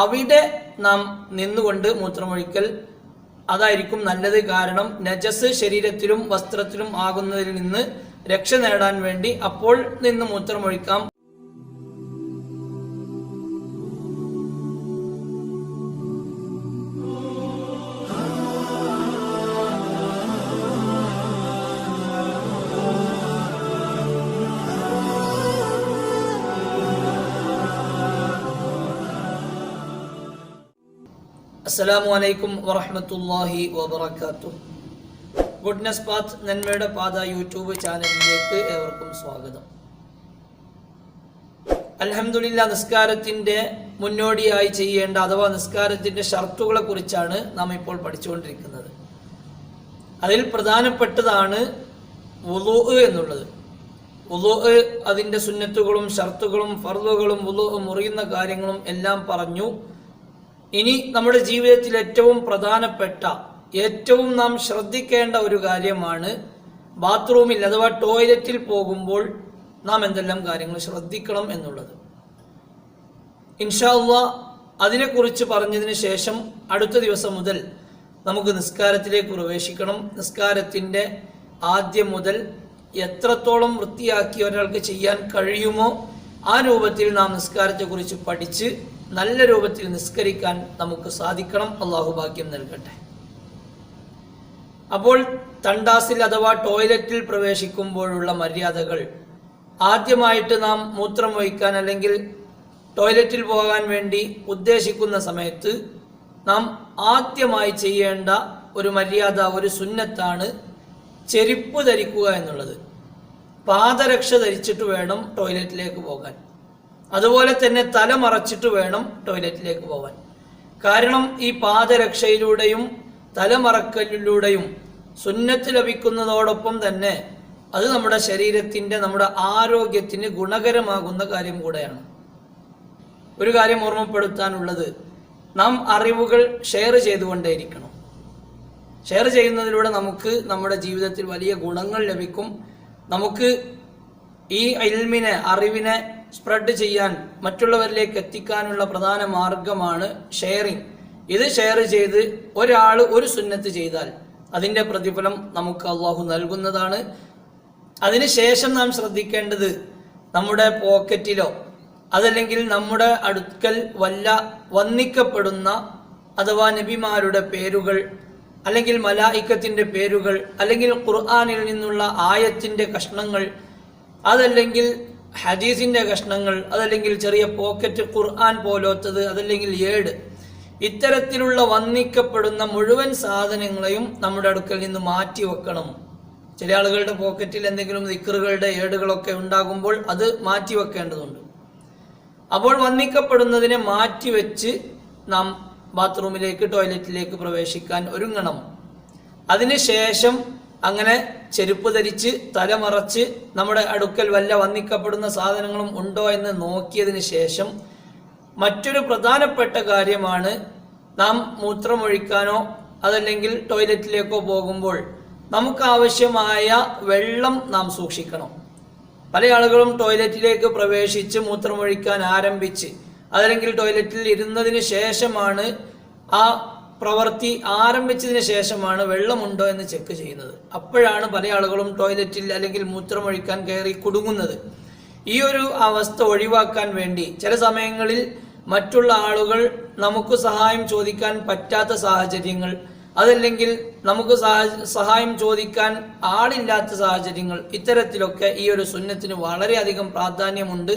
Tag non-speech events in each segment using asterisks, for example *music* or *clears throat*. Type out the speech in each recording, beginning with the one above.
അവിടെ നാം നിന്നുകൊണ്ട് മൂത്രമൊഴിക്കൽ അതായിരിക്കും നല്ലത്. കാരണം നജസ് ശരീരത്തിലും വസ്ത്രത്തിലും ആകുന്നതിൽ നിന്ന് രക്ഷ നേടാൻ വേണ്ടി അപ്പോൾ നിന്ന് മൂത്രമൊഴിക്കാം. അസ്സലാമു അലൈക്കും വറഹ്മത്തുള്ളാഹി വാത്തു ഗുഡ്നസ് പാത്ത് നന്മയുടെ പാത യൂട്യൂബ് ചാനലിലേക്ക് ഏവർക്കും സ്വാഗതം. അലഹമുല്ല നിസ്കാരത്തിന്റെ മുന്നോടിയായി ചെയ്യേണ്ട അഥവാ നിസ്കാരത്തിന്റെ ഷർത്തുകളെ കുറിച്ചാണ് നാം ഇപ്പോൾ പഠിച്ചുകൊണ്ടിരിക്കുന്നത്. അതിൽ പ്രധാനപ്പെട്ടതാണ് വുലു എന്നുള്ളത്. വുലു അതിന്റെ സുന്നത്തുകളും ഷർത്തുകളും ഫർദുകളും വുലു മുറിയുന്ന കാര്യങ്ങളും എല്ലാം പറഞ്ഞു ഇനി നമ്മുടെ ജീവിതത്തിൽ ഏറ്റവും പ്രധാനപ്പെട്ട ഏറ്റവും നാം ശ്രദ്ധിക്കേണ്ട ഒരു കാര്യമാണ് ബാത്റൂമിൽ അഥവാ ടോയ്ലറ്റിൽ പോകുമ്പോൾ നാം എന്തെല്ലാം കാര്യങ്ങൾ ശ്രദ്ധിക്കണം എന്നുള്ളത്. ഇൻഷാല്ല അതിനെക്കുറിച്ച് പറഞ്ഞതിന് ശേഷം അടുത്ത ദിവസം മുതൽ നമുക്ക് നിസ്കാരത്തിലേക്ക് പ്രവേശിക്കണം. നിസ്കാരത്തിന്റെ ആദ്യം മുതൽ എത്രത്തോളം വൃത്തിയാക്കി ഒരാൾക്ക് ചെയ്യാൻ കഴിയുമോ ആ രൂപത്തിൽ നാം നിസ്കാരത്തെക്കുറിച്ച് പഠിച്ച് നല്ല രൂപത്തിൽ നിസ്കരിക്കാൻ നമുക്ക് സാധിക്കണം. അള്ളാഹു ഭാഗ്യം നൽകട്ടെ. അപ്പോൾ തണ്ടാസിൽ അഥവാ ടോയ്ലറ്റിൽ പ്രവേശിക്കുമ്പോഴുള്ള മര്യാദകൾ ആദ്യമായിട്ട് നാം മൂത്രം വഹിക്കാൻ അല്ലെങ്കിൽ ടോയ്ലറ്റിൽ പോകാൻ വേണ്ടി ഉദ്ദേശിക്കുന്ന സമയത്ത് നാം ആദ്യമായി ചെയ്യേണ്ട ഒരു മര്യാദ ഒരു സുന്നത്താണ് ചെരുപ്പ് ധരിക്കുക എന്നുള്ളത്. പാദരക്ഷ ധരിച്ചിട്ട് വേണം ടോയ്ലറ്റിലേക്ക് പോകാൻ. അതുപോലെ തന്നെ തല മറച്ചിട്ട് വേണം ടോയ്ലറ്റിലേക്ക് പോകാൻ കാരണം ഈ പാദരക്ഷയിലൂടെയും തലമറക്കലിലൂടെയും സുന്നത്ത് ലഭിക്കുന്നതോടൊപ്പം തന്നെ അത് നമ്മുടെ ശരീരത്തിന്റെ നമ്മുടെ ആരോഗ്യത്തിന് ഗുണകരമാകുന്ന കാര്യം കൂടെയാണ്. ഒരു കാര്യം ഓർമ്മപ്പെടുത്താനുള്ളത്. നാം അറിവുകൾ ഷെയർ ചെയ്തുകൊണ്ടേയിരിക്കണം. ഷെയർ ചെയ്യുന്നതിലൂടെ നമുക്ക് നമ്മുടെ ജീവിതത്തിൽ വലിയ ഗുണങ്ങൾ ലഭിക്കും. നമുക്ക് ഈ ഇൽമിനെ അറിവിനെ സ്പ്രെഡ് ചെയ്യാൻ മറ്റുള്ളവരിലേക്ക് എത്തിക്കാനുള്ള പ്രധാന മാർഗമാണ് ഷെയറിങ് ഇത് ഷെയർ ചെയ്ത് ഒരാൾ ഒരു സുന്നത്ത് ചെയ്താൽ അതിന്റെ പ്രതിഫലം നമുക്ക് അള്ളാഹു നൽകുന്നതാണ്. അതിനുശേഷം നാം ശ്രദ്ധിക്കേണ്ടത് നമ്മുടെ പോക്കറ്റിലോ അതല്ലെങ്കിൽ നമ്മുടെ അടുക്കൽ വല്ല വന്നിക്കപ്പെടുന്ന അഥവാ നബിമാരുടെ പേരുകൾ അല്ലെങ്കിൽ മലായിക്കത്തിന്റെ പേരുകൾ അല്ലെങ്കിൽ ഖുർആാനിൽ നിന്നുള്ള ആയത്തിന്റെ കഷ്ണങ്ങൾ അതല്ലെങ്കിൽ ഹദീസിന്റെ കഷ്ണങ്ങൾ അതല്ലെങ്കിൽ ചെറിയ പോക്കറ്റ് ഖുർആൻ പോലോത്തത് അതല്ലെങ്കിൽ ഏട്. ഇത്തരത്തിലുള്ള വന്നിക്കപ്പെടുന്ന മുഴുവൻ സാധനങ്ങളെയും നമ്മുടെ അടുക്കൽ നിന്ന് മാറ്റി വെക്കണം. ചില ആളുകളുടെ പോക്കറ്റിൽ എന്തെങ്കിലും ദിക്കറുകളുടെ ഏടുകളൊക്കെ ഉണ്ടാകുമ്പോൾ അത് മാറ്റി വെക്കേണ്ടതുണ്ട്. അപ്പോൾ വന്നിക്കപ്പെടുന്നതിനെ മാറ്റിവെച്ച് നാം ബാത്റൂമിലേക്ക് ടോയ്ലറ്റിലേക്ക് പ്രവേശിക്കാൻ ഒരുങ്ങണം. അതിനുശേഷം അങ്ങനെ ചെരുപ്പ് ധരിച്ച് തലമറച്ച് നമ്മുടെ അടുക്കൽ വല്ല വന്നിക്കപ്പെടുന്ന സാധനങ്ങളും ഉണ്ടോ എന്ന് നോക്കിയതിന് ശേഷം മറ്റൊരു പ്രധാനപ്പെട്ട കാര്യമാണ് നാം മൂത്രമൊഴിക്കാനോ അതല്ലെങ്കിൽ ടോയ്ലറ്റിലേക്കോ പോകുമ്പോൾ നമുക്കാവശ്യമായ വെള്ളം നാം സൂക്ഷിക്കണം. പല ആളുകളും ടോയ്ലറ്റിലേക്ക് പ്രവേശിച്ച് മൂത്രമൊഴിക്കാൻ ആരംഭിച്ച് അതല്ലെങ്കിൽ ടോയ്ലറ്റിൽ ഇരുന്നതിന് ശേഷമാണ് ആ പ്രവൃത്തി ആരംഭിച്ചതിന് ശേഷമാണ് വെള്ളമുണ്ടോ എന്ന് ചെക്ക് ചെയ്യുന്നത്. അപ്പോഴാണ് പല ആളുകളും ടോയ്ലറ്റിൽ അല്ലെങ്കിൽ മൂത്രമൊഴിക്കാൻ കയറി കുടുങ്ങുന്നത്. ഈ ഒരു അവസ്ഥ ഒഴിവാക്കാൻ വേണ്ടി ചില സമയങ്ങളിൽ മറ്റുള്ള ആളുകൾ നമുക്ക് സഹായം ചോദിക്കാൻ പറ്റാത്ത സാഹചര്യങ്ങൾ അതല്ലെങ്കിൽ നമുക്ക് സഹായം ചോദിക്കാൻ ആളില്ലാത്ത സാഹചര്യങ്ങൾ ഇത്തരത്തിലൊക്കെ ഈ ഒരു സുന്നത്തിന് വളരെയധികം പ്രാധാന്യമുണ്ട്.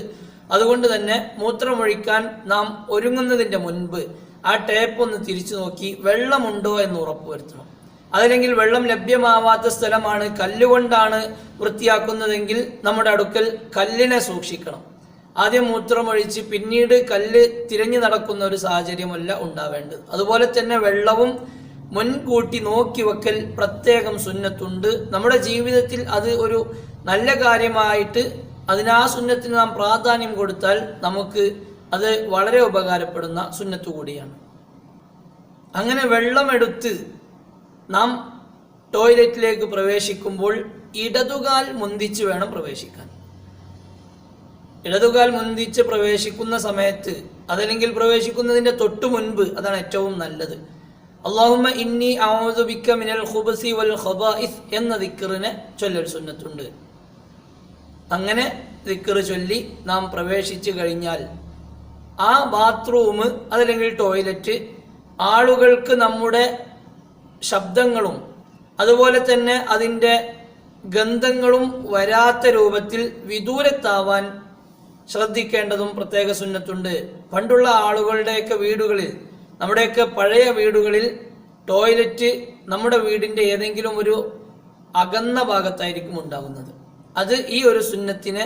അതുകൊണ്ട് തന്നെ മൂത്രമൊഴിക്കാൻ നാം ഒരുങ്ങുന്നതിന്റെ മുൻപ് ആ ടേപ്പ് ഒന്ന് തിരിച്ചു നോക്കി വെള്ളമുണ്ടോ എന്ന് ഉറപ്പുവരുത്തണം അതല്ലെങ്കിൽ വെള്ളം ലഭ്യമാവാത്ത സ്ഥലമാണ് കല്ലുകൊണ്ടാണ് വൃത്തിയാക്കുന്നതെങ്കിൽ നമ്മുടെ അടുക്കൽ കല്ലിനെ സൂക്ഷിക്കണം. ആദ്യം മൂത്രമൊഴിച്ച് പിന്നീട് കല്ല് തിരഞ്ഞു നടക്കുന്ന ഒരു സാഹചര്യമല്ല ഉണ്ടാവേണ്ടത്. അതുപോലെ തന്നെ വെള്ളവും മുൻകൂട്ടി നോക്കി വെക്കൽ പ്രത്യേകം സുന്നത്തുണ്ട്. നമ്മുടെ ജീവിതത്തിൽ അത് ഒരു നല്ല കാര്യമായിട്ട് അതിന് ആ സുന്നത്തിന് നാം പ്രാധാന്യം കൊടുത്താൽ നമുക്ക് അത് വളരെ ഉപകാരപ്പെടുന്ന സുന്നത്തു കൂടിയാണ്. അങ്ങനെ വെള്ളമെടുത്ത് നാം ടോയ്ലറ്റിലേക്ക് പ്രവേശിക്കുമ്പോൾ ഇടതുകാൽ മുന്തിച്ച് വേണം പ്രവേശിക്കാൻ. ഇടതുകാൽ മുന്തിച്ച് പ്രവേശിക്കുന്ന സമയത്ത് അതല്ലെങ്കിൽ പ്രവേശിക്കുന്നതിന്റെ തൊട്ടു മുൻപ് അതാണ് ഏറ്റവും നല്ലത്. അള്ളാഹുമ ഇന്നി ഔദുബിക്ക മിനൽ ഖുബസി വൽ ഖബായിസ് എന്ന ദിക്കറിനെ ചൊല്ലൽ സുന്നത്തുണ്ട്. അങ്ങനെ ദിക്കറ് ചൊല്ലി നാം പ്രവേശിച്ചു കഴിഞ്ഞാൽ ആ ബാത്റൂം അതല്ലെങ്കിൽ ടോയ്ലറ്റ് ആളുകൾക്ക് നമ്മുടെ ശബ്ദങ്ങളും അതുപോലെ തന്നെ അതിന്റെ ഗന്ധങ്ങളും വരാത്ത രൂപത്തിൽ വിദൂരത്താവാൻ ശ്രദ്ധിക്കേണ്ടതും പ്രത്യേക സുന്നത്തുണ്ട്. പണ്ടുള്ള ആളുകളുടെയൊക്കെ വീടുകളിൽ നമ്മുടെയൊക്കെ പഴയ വീടുകളിൽ ടോയ്ലറ്റ് നമ്മുടെ വീടിന്റെ ഏതെങ്കിലും ഒരു അകന്ന ഭാഗത്തായിരിക്കും ഉണ്ടാകുന്നത്. അത് ഈ ഒരു സുന്നത്തിനെ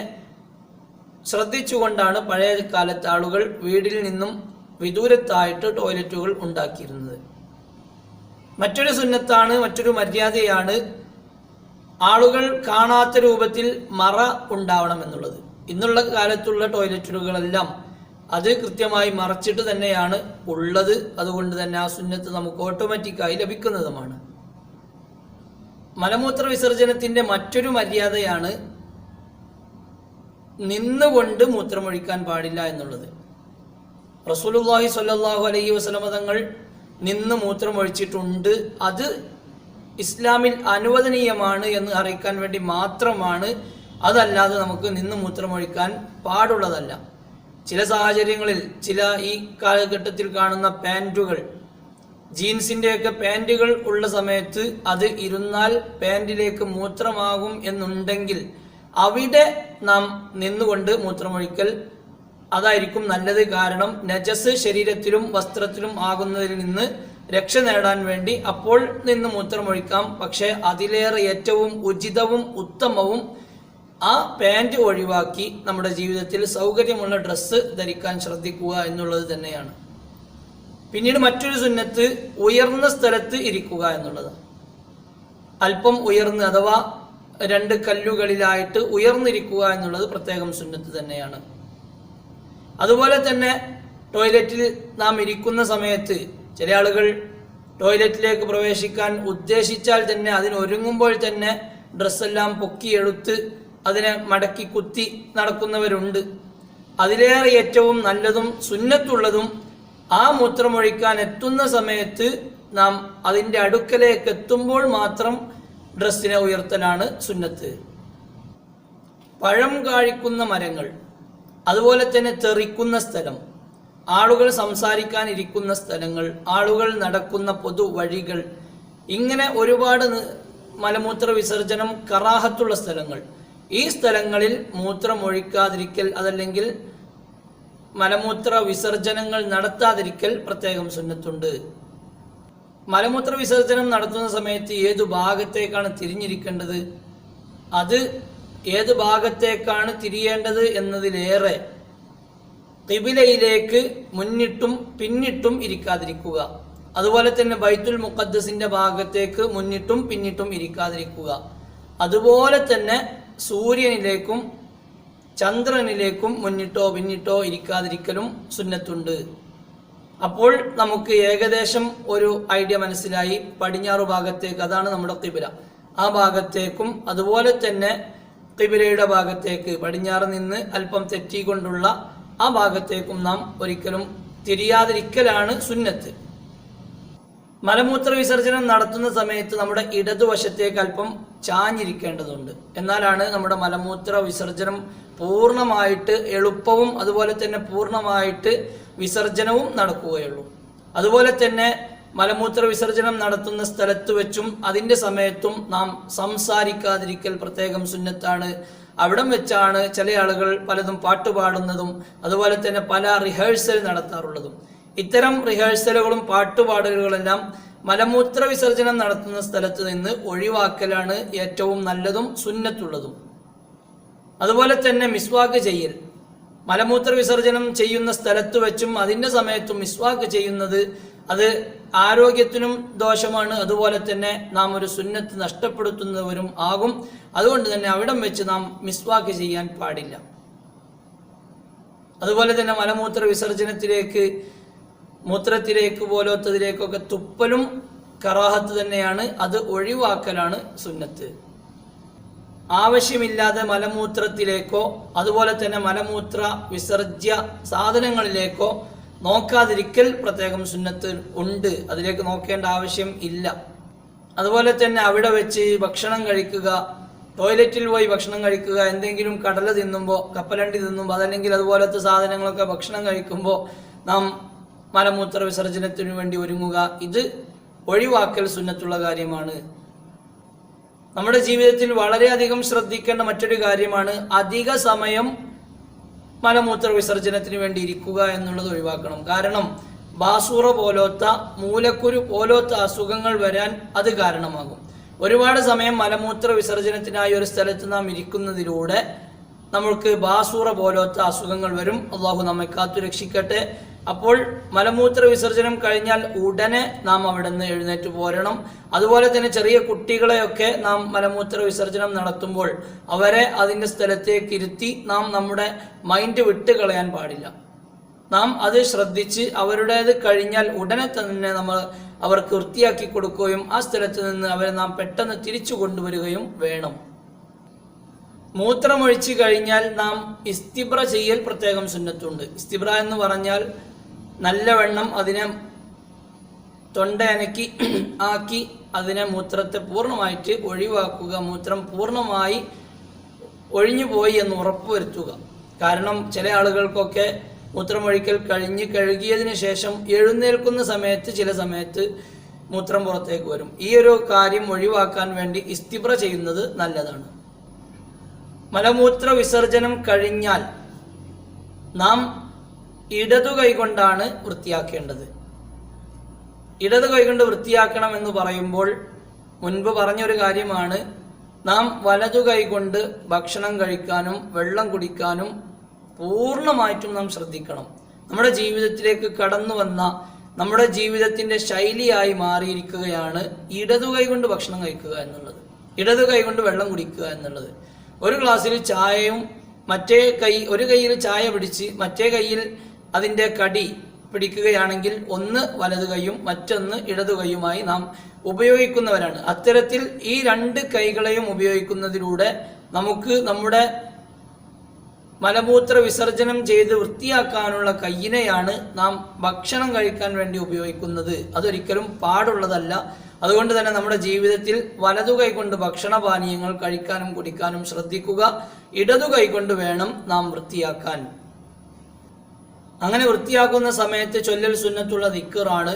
ശ്രദ്ധിച്ചുകൊണ്ടാണ് പഴയ കാലത്ത് ആളുകൾ വീടിൽ നിന്നും വിദൂരത്തായിട്ട് ടോയ്ലറ്റുകൾ ഉണ്ടാക്കിയിരുന്നത്. മറ്റൊരു സുന്നത്താണ് മറ്റൊരു മര്യാദയാണ് ആളുകൾ കാണാത്ത രൂപത്തിൽ മറ ഉണ്ടാവണം എന്നുള്ളത്. ഇന്നുള്ള കാലത്തുള്ള ടോയ്ലറ്റുകളെല്ലാം അത് കൃത്യമായി മറച്ചിട്ട് തന്നെയാണ് ഉള്ളത്. അതുകൊണ്ട് തന്നെ ആ സുന്നത്ത് നമുക്ക് ഓട്ടോമാറ്റിക്കായി ലഭിക്കുന്നതുമാണ്. മലമൂത്ര വിസർജനത്തിന്റെ മറ്റൊരു മര്യാദയാണ് നിന്നുകൊണ്ട് മൂത്രമൊഴിക്കാൻ പാടില്ല എന്നുള്ളത്. റസൂലുള്ളാഹി സ്വല്ലല്ലാഹു അലൈഹി വസല്ലമ തങ്ങൾ നിന്ന് മൂത്രമൊഴിച്ചിട്ടുണ്ട്. അത് ഇസ്ലാമിൽ അനുവദനീയമാണ് എന്ന് അറിയിക്കാൻ വേണ്ടി മാത്രമാണ് അതല്ലാതെ നമുക്ക് നിന്ന് മൂത്രമൊഴിക്കാൻ പാടുള്ളതല്ല. ചില സാഹചര്യങ്ങളിൽ ചില ഈ കാലഘട്ടത്തിൽ കാണുന്ന പാന്റുകൾ ജീൻസിന്റെയൊക്കെ പാന്റുകൾ ഉള്ള സമയത്ത് അത് ഇരുന്നാൽ പാന്റിലേക്ക് മൂത്രമാകും എന്നുണ്ടെങ്കിൽ അവിടെ നാം നിന്നുകൊണ്ട് മൂത്രമൊഴിക്കൽ. അതായിരിക്കും നല്ലത്. കാരണം നജസ് ശരീരത്തിലും വസ്ത്രത്തിലും ആകുന്നതിൽ നിന്ന് രക്ഷ നേടാൻ വേണ്ടി അപ്പോൾ നിന്ന് മൂത്രമൊഴിക്കാം. പക്ഷേ അതിലേറെ ഏറ്റവും ഉചിതവും ഉത്തമവും ആ പാന്റ് ഒഴിവാക്കി നമ്മുടെ ജീവിതത്തിൽ സൗകര്യമുള്ള ഡ്രസ്സ് ധരിക്കാൻ ശ്രദ്ധിക്കുക എന്നുള്ളത് തന്നെയാണ്. പിന്നീട് മറ്റൊരു സുന്നത്ത് ഉയർന്ന സ്ഥലത്ത് ഇരിക്കുക എന്നുള്ളത് അല്പം ഉയർന്ന് അഥവാ രണ്ട് കല്ലുകളിലായിട്ട് ഉയർന്നിരിക്കുക എന്നുള്ളത് പ്രത്യേകം സുന്നത്ത് തന്നെയാണ്. അതുപോലെ തന്നെ ടോയ്ലറ്റിൽ നാം ഇരിക്കുന്ന സമയത്ത് ചില ആളുകൾ ടോയ്ലറ്റിലേക്ക് പ്രവേശിക്കാൻ ഉദ്ദേശിച്ചാൽ തന്നെ അതിനൊരുങ്ങുമ്പോൾ തന്നെ ഡ്രസ്സെല്ലാം പൊക്കിയെടുത്ത് അതിനെ മടക്കി കുത്തി നടക്കുന്നവരുണ്ട്. അതിലേറെ ഏറ്റവും നല്ലതും സുന്നത്തുള്ളതും ആ മൂത്രമൊഴിക്കാൻ എത്തുന്ന സമയത്ത് നാം അതിന്റെ അടുക്കലേക്ക് എത്തുമ്പോൾ മാത്രം ഡ്രസ്സിനെ ഉയർത്തലാണ് സുന്നത്ത്. പഴം കാഴിക്കുന്ന മരങ്ങൾ അതുപോലെ തന്നെ തെറിക്കുന്ന സ്ഥലം ആളുകൾ സംസാരിക്കാനിരിക്കുന്ന സ്ഥലങ്ങൾ ആളുകൾ നടക്കുന്ന പൊതു വഴികൾ ഇങ്ങനെ ഒരുപാട് മലമൂത്ര വിസർജനം കറാഹത്തുള്ള സ്ഥലങ്ങൾ. ഈ സ്ഥലങ്ങളിൽ മൂത്രമൊഴിക്കാതിരിക്കൽ അതല്ലെങ്കിൽ മലമൂത്ര വിസർജനങ്ങൾ നടത്താതിരിക്കൽ പ്രത്യേകം സുന്നത്തുണ്ട്. മലമൂത്ര വിസർജനം നടത്തുന്ന സമയത്ത് ഏതു ഭാഗത്തേക്കാണ് തിരിഞ്ഞിരിക്കേണ്ടത്? അത് ഏത് ഭാഗത്തേക്കാണ് തിരിയേണ്ടത് എന്നതിലേറെ കിബിലയിലേക്ക് മുന്നിട്ടും പിന്നിട്ടും ഇരിക്കാതിരിക്കുക. അതുപോലെ തന്നെ ബൈത്തുൽ മുഖദ്ദസിന്റെ ഭാഗത്തേക്ക് മുന്നിട്ടും പിന്നിട്ടും ഇരിക്കാതിരിക്കുക. അതുപോലെ തന്നെ സൂര്യനിലേക്കും ചന്ദ്രനിലേക്കും മുന്നിട്ടോ പിന്നിട്ടോ ഇരിക്കാതിരിക്കലും സുന്നത്തുണ്ട്. അപ്പോൾ നമുക്ക് ഏകദേശം ഒരു ഐഡിയ മനസ്സിലായി. പടിഞ്ഞാറ് ഭാഗത്തേക്ക് അതാണ് നമ്മുടെ കിബില ആ ഭാഗത്തേക്കും അതുപോലെ തന്നെ കിബിലയുടെ ഭാഗത്തേക്ക് പടിഞ്ഞാറ് നിന്ന് അല്പം തെറ്റിക്കൊണ്ടുള്ള ആ ഭാഗത്തേക്കും നാം ഒരിക്കലും തിരിയാതിരിക്കലാണ് സുന്നത്ത്. മലമൂത്ര വിസർജനം നടത്തുന്ന സമയത്ത് നമ്മുടെ ഇടതുവശത്തേക്ക് അല്പം ചാഞ്ഞിരിക്കേണ്ടതുണ്ട്. എന്നാലാണ് നമ്മുടെ മലമൂത്ര വിസർജനം പൂർണമായിട്ട് എളുപ്പവും അതുപോലെ തന്നെ പൂർണമായിട്ട് വിസർജനവും നടക്കുകയുള്ളൂ. അതുപോലെ തന്നെ മലമൂത്ര വിസർജനം നടത്തുന്ന സ്ഥലത്ത് വെച്ചും അതിന്റെ സമയത്തും നാം സംസാരിക്കാതിരിക്കൽ പ്രത്യേകം സുന്നത്താണ്. അവിടം വെച്ചാണ് ചില ആളുകൾ പലതും പാട്ടുപാടുന്നതും അതുപോലെ തന്നെ പല റിഹേഴ്സൽ നടത്താറുള്ളതും. ഇത്തരം റിഹേഴ്സലുകളും പാട്ടുപാടലുകളെല്ലാം മലമൂത്ര വിസർജനം നടത്തുന്ന സ്ഥലത്ത് നിന്ന് ഒഴിവാക്കലാണ് ഏറ്റവും നല്ലതും സുന്നത്തുള്ളതും. അതുപോലെ തന്നെ മിസ്വാക്ക് ചെയ്യൽ. മലമൂത്ര വിസർജനം ചെയ്യുന്ന സ്ഥലത്ത് വെച്ചും അതിന്റെ സമയത്തും മിസ്വാക്ക് ചെയ്യുന്നത് അത് ആരോഗ്യത്തിനും ദോഷമാണ്. അതുപോലെ തന്നെ നാം ഒരു സുന്നത്ത് നഷ്ടപ്പെടുത്തുന്നവരും ആകും. അതുകൊണ്ട് തന്നെ അവിടം വെച്ച് നാം മിസ്വാക്ക് ചെയ്യാൻ പാടില്ല. അതുപോലെ തന്നെ മലമൂത്ര വിസർജനത്തിലേക്ക് മൂത്രത്തിലേക്ക് പോലത്തതിലേക്കൊക്കെ തുപ്പലും കറാഹത്ത് തന്നെയാണ്. അത് ഒഴിവാക്കലാണ് സുന്നത്ത്. ആവശ്യമില്ലാതെ മലമൂത്രത്തിലേക്കോ അതുപോലെ തന്നെ മലമൂത്ര വിസർജ്യ സാധനങ്ങളിലേക്കോ നോക്കാതിരിക്കൽ പ്രത്യേകം സുന്നത്ത് ഉണ്ട്. അതിലേക്ക് നോക്കേണ്ട ആവശ്യം ഇല്ല. അതുപോലെ തന്നെ അവിടെ വെച്ച് ഭക്ഷണം കഴിക്കുക ടോയ്ലറ്റിൽ പോയി ഭക്ഷണം കഴിക്കുക എന്തെങ്കിലും കടല തിന്നുമ്പോൾ കപ്പലണ്ടി തിന്നുമ്പോൾ അതല്ലെങ്കിൽ അതുപോലത്തെ സാധനങ്ങളൊക്കെ ഭക്ഷണം കഴിക്കുമ്പോൾ നാം മലമൂത്ര വിസർജനത്തിനു വേണ്ടി ഒരുങ്ങുക. ഇത് ഒഴിവാക്കൽ സുന്നത്തുള്ള കാര്യമാണ്. നമ്മുടെ ജീവിതത്തിൽ വളരെയധികം ശ്രദ്ധിക്കേണ്ട മറ്റൊരു കാര്യമാണ് അധിക സമയം മലമൂത്ര വിസർജനത്തിന് വേണ്ടി ഇരിക്കുക എന്നുള്ളത് ഒഴിവാക്കണം. കാരണം ബാസൂറ പോലോത്ത മൂലക്കുരു പോലോത്ത അസുഖങ്ങൾ വരാൻ അത് കാരണമാകും. ഒരുപാട് സമയം മലമൂത്ര വിസർജനത്തിനായി ഒരു സ്ഥലത്ത് നാം ഇരിക്കുന്നതിലൂടെ നമ്മൾക്ക് ബാസൂറ പോലത്തെ അസുഖങ്ങൾ വരും. അള്ളാഹു നമ്മെ കാത്തു രക്ഷിക്കട്ടെ. അപ്പോൾ മലമൂത്ര വിസർജനം കഴിഞ്ഞാൽ ഉടനെ നാം അവിടെ നിന്ന് എഴുന്നേറ്റ് പോരണം. അതുപോലെ തന്നെ ചെറിയ കുട്ടികളെയൊക്കെ നാം മലമൂത്ര വിസർജനം നടത്തുമ്പോൾ അവരെ അതിന്റെ സ്ഥലത്തേക്ക് ഇരുത്തി നാം നമ്മുടെ മൈൻഡ് വിട്ട് കളയാൻ പാടില്ല. നാം അത് ശ്രദ്ധിച്ച് അവരുടേത് കഴിഞ്ഞാൽ ഉടനെ തന്നെ നമ്മൾ അവർക്ക് വൃത്തിയാക്കി കൊടുക്കുകയും ആ സ്ഥലത്ത് നിന്ന് അവരെ നാം പെട്ടെന്ന് തിരിച്ചു കൊണ്ടുവരികയും വേണം. മൂത്രമൊഴിച്ച് കഴിഞ്ഞാൽ നാം ഇസ്തിബ്ര ചെയ്യൽ പ്രത്യേകം സുന്നത്തുണ്ട്. ഇസ്തിബ്ര എന്ന് പറഞ്ഞാൽ നല്ലവണ്ണം അതിനെ തൊണ്ട അനക്കി *clears throat* ആക്കി അതിനെ മൂത്രത്തെ പൂർണമായിട്ട് ഒഴിവാക്കുക മൂത്രം പൂർണമായി ഒഴിഞ്ഞു പോയി എന്ന് ഉറപ്പുവരുത്തുക. കാരണം ചില ആളുകൾക്കൊക്കെ മൂത്രമൊഴിക്കൽ കഴിഞ്ഞ് കഴുകിയതിന് ശേഷം എഴുന്നേൽക്കുന്ന സമയത്ത് ചില സമയത്ത് മൂത്രം പുറത്തേക്ക് വരും. ഈ ഒരു കാര്യം ഒഴിവാക്കാൻ വേണ്ടി ഇസ്തിബ്ര ചെയ്യുന്നത് നല്ലതാണ്. മലമൂത്ര വിസർജനം കഴിഞ്ഞാൽ നാം ഇടതു കൈകൊണ്ടാണ് വൃത്തിയാക്കേണ്ടത്. ഇടതു കൈകൊണ്ട് വൃത്തിയാക്കണം എന്ന് പറയുമ്പോൾ മുൻപ് പറഞ്ഞൊരു കാര്യമാണ് നാം വലതു കൈകൊണ്ട് ഭക്ഷണം കഴിക്കാനും വെള്ളം കുടിക്കാനും പൂർണമായിട്ടും നാം ശ്രദ്ധിക്കണം. നമ്മുടെ ജീവിതത്തിലേക്ക് കടന്നു വന്ന നമ്മുടെ ജീവിതത്തിന്റെ ശൈലിയായി മാറിയിരിക്കുകയാണ് ഇടതു കൈകൊണ്ട് ഭക്ഷണം കഴിക്കുക എന്നുള്ളത്. ഇടതു കൈകൊണ്ട് വെള്ളം കുടിക്കുക എന്നുള്ളത്. ഒരു ഗ്ലാസ്സിൽ ചായയും മറ്റേ കൈ ഒരു കൈയിൽ ചായ പിടിച്ച് മറ്റേ കൈയിൽ അതിന്റെ കടി പിടിക്കുകയാണെങ്കിൽ ഒന്ന് വലതു കൈയും മറ്റൊന്ന് ഇടതു കൈയുമായി നാം ഉപയോഗിക്കുന്നവരാണ്. അത്തരത്തിൽ ഈ രണ്ട് കൈകളെയും ഉപയോഗിക്കുന്നതിലൂടെ നമുക്ക് നമ്മുടെ മലമൂത്ര വിസർജനം ചെയ്ത് വൃത്തിയാക്കാനുള്ള കയ്യിനെയാണ് നാം ഭക്ഷണം കഴിക്കാൻ വേണ്ടി ഉപയോഗിക്കുന്നത്. അതൊരിക്കലും പാടുള്ളതല്ല. അതുകൊണ്ട് തന്നെ നമ്മുടെ ജീവിതത്തിൽ വലതു കൈകൊണ്ട് ഭക്ഷണപാനീയങ്ങൾ കഴിക്കാനും കുടിക്കാനും ശ്രദ്ധിക്കുക. ഇടതു കൈകൊണ്ട് വേണം നാം വൃത്തിയാക്കാൻ. അങ്ങനെ വൃത്തിയാക്കുന്ന സമയത്ത് ചൊല്ലൽ സുന്നത്തുള്ള ദിക്കറാണ്.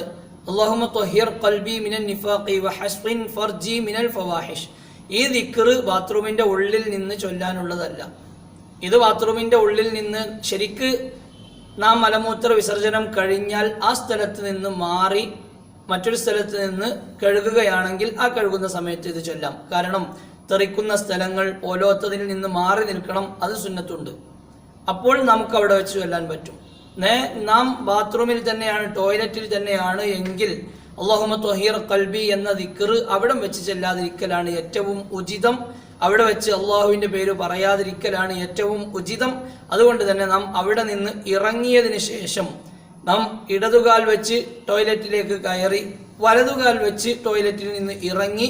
ഫർജി മിനൽ ഫവാഹിഷ്. ഈ ദിക്കർ ബാത്റൂമിന്റെ ഉള്ളിൽ നിന്ന് ചൊല്ലാനുള്ളതല്ല. ഇത് ബാത്റൂമിന്റെ ഉള്ളിൽ നിന്ന് ശരിക്ക് നാം മലമൂത്ര വിസർജനം കഴിഞ്ഞാൽ ആ സ്ഥലത്ത് നിന്ന് മാറി മറ്റൊരു സ്ഥലത്ത് നിന്ന് കഴുകുകയാണെങ്കിൽ ആ കഴുകുന്ന സമയത്ത് ഇത് ചൊല്ലാം. കാരണം തെറിക്കുന്ന സ്ഥലങ്ങൾ ഓരോത്തതിൽ നിന്ന് മാറി നിൽക്കണം അത് സുന്നത്തുണ്ട്. അപ്പോൾ നമുക്ക് അവിടെ വെച്ച് ചൊല്ലാൻ പറ്റും. നേ നാം ബാത്റൂമിൽ തന്നെയാണ് ടോയ്ലറ്റിൽ തന്നെയാണ് എങ്കിൽ അള്ളാഹുമ തൊഹീർ കൽബി എന്ന ദിക്കർ അവിടെ വെച്ച് ചെല്ലാതിരിക്കലാണ് ഏറ്റവും ഉചിതം. അവിടെ വെച്ച് അള്ളാഹുവിന്റെ പേര് പറയാതിരിക്കലാണ് ഏറ്റവും ഉചിതം. അതുകൊണ്ട് തന്നെ നാം അവിടെ നിന്ന് ഇറങ്ങിയതിന് ശേഷം നാം ഇടതുകാൽ വെച്ച് ടോയ്ലറ്റിലേക്ക് കയറി വലതുകാൽ വെച്ച് ടോയ്ലറ്റിൽ നിന്ന് ഇറങ്ങി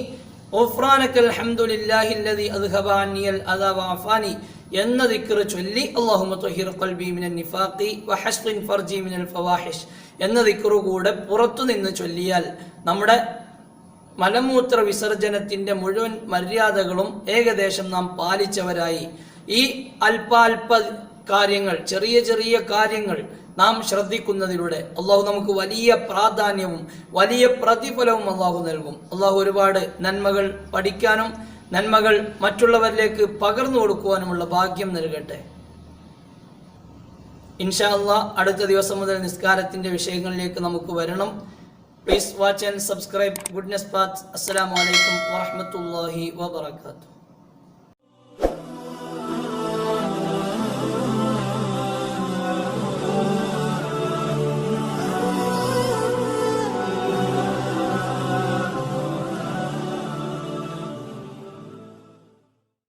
ഓഫ്രാനക്കൽ ഹംദുലില്ലാഹില്ലദി അദ്ഹബാനിയൽ അദാ വഅഫാനി എന്ന ദിക്ർ ചൊല്ലി അല്ലാഹുമ്മ ത്വഹിർ ഖൽബി മിനൽ നിഫാഖി വഹസ്ഖിൻ ഫർജി മിനൽ ഫവാഹിഷ് എന്ന ദിക്റു കൂടെ പുറത്തു നിന്ന് ചൊല്ലിയാൽ നമ്മുടെ മലമൂത്ര വിസർജനത്തിന്റെ മുഴുവൻ മര്യാദകളും ഏകദേശം നാം പാലിച്ചവരായി. ഈ അല്പാൽപ കാര്യങ്ങൾ ചെറിയ ചെറിയ കാര്യങ്ങൾ നാം ശ്രദ്ധിക്കുന്നതിലൂടെ അള്ളാഹു നമുക്ക് വലിയ പ്രാധാന്യവും വലിയ പ്രതിഫലവും അള്ളാഹു നൽകും. അള്ളാഹു ഒരുപാട് നന്മകൾ പഠിക്കാനും നന്മകൾ മറ്റുള്ളവരിലേക്ക് പകർന്നു കൊടുക്കുവാനുമുള്ള ഭാഗ്യം നൽകട്ടെ. ഇൻഷാ അള്ളാ അടുത്ത ദിവസം മുതൽ നിസ്കാരത്തിന്റെ വിഷയങ്ങളിലേക്ക് നമുക്ക് വരണം. Please watch and subscribe goodness path അസ്സാം വലൈക്കും വാഹമത്തല്ലാഹി വബറകാതുഹു.